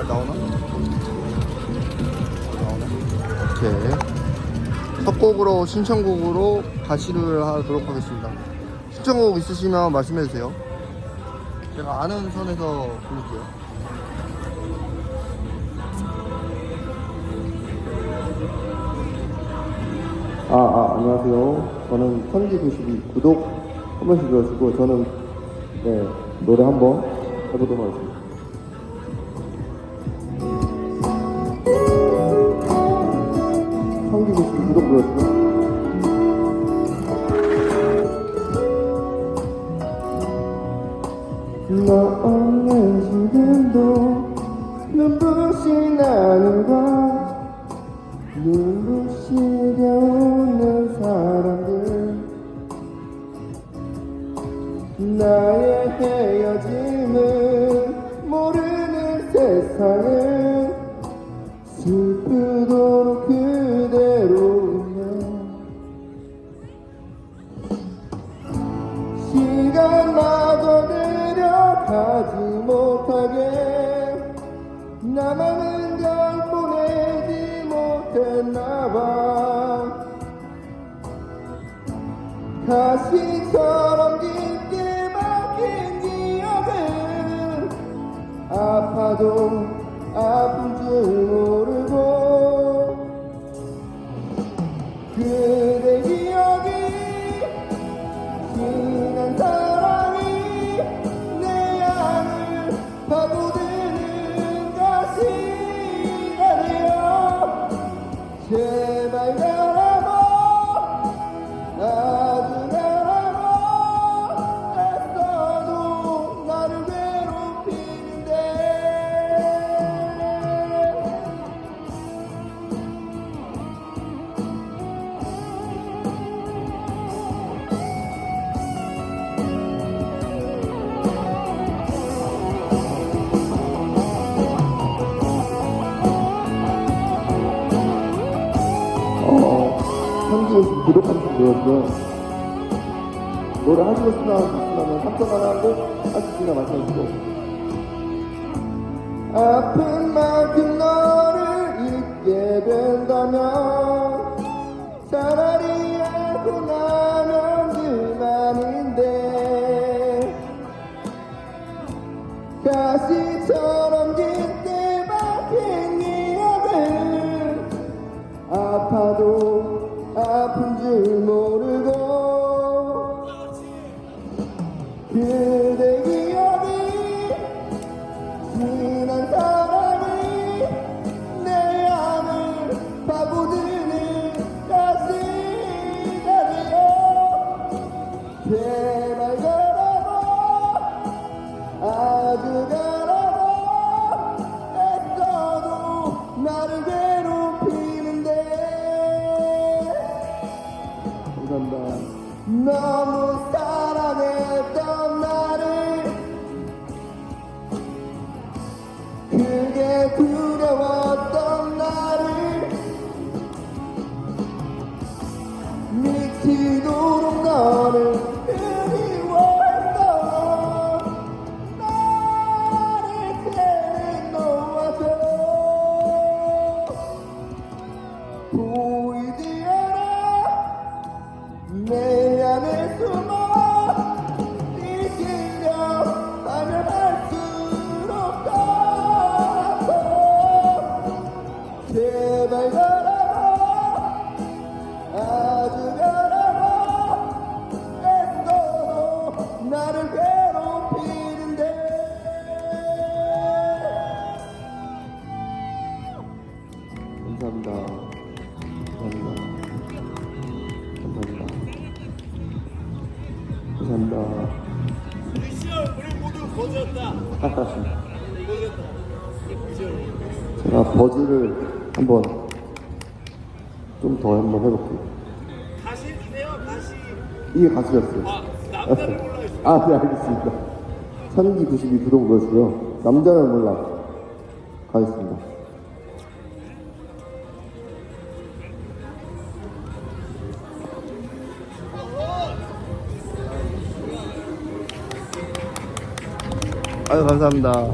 잘 나오나? 첫 곡으로 신청곡으로 가시를 하도록 하겠습니다. 신청곡 있으시면 말씀해 주세요. 제가 아는 선에서 부를게요. 아, 아, 안녕하세요. 저는 선기92 구독 한 번씩 눌러주고 저는 네, 노래 한 번 해보도록 하겠습니다. 선기92 구독 눌러주고 너 없는 지금도 눈부신 하늘과 눈부시게 웃는 사람들. 나의 헤어짐을 모르는 세상을 못하게 나만은 널 보내지 못했나봐. 가시처럼 깊게 박힌 기억은 아파도 아픈 줄 모르 현지에서 분 들었고요. 노래 하시고 싶나, 싶으면 3천 원 하고, 있으면 말씀해주시고. 아픈 만큼 너를 잊게 된다면, 차라리 알고 나면 그만인데, 가시처럼 깊게 박힌 아픈 줄 모르고 그대 기억이 지난 사랑이 내 안을 파고드는 가시가 되어 제발 가라고 아주 가라고 애써도 나를 너무 사랑했던 나를 그게 두려웠던 나를 미치도록 너를 감사합니다. 제가 버즈를 한번 좀 더 한번 해볼게요 주세요. 다시. 이게 가수였어요 아 남자를 몰라 있어. 아, 네, 알겠습니다. 선기 92 구독 눌러주고요. 남자는 몰라. 가겠습니다. 아유, 감사합니다.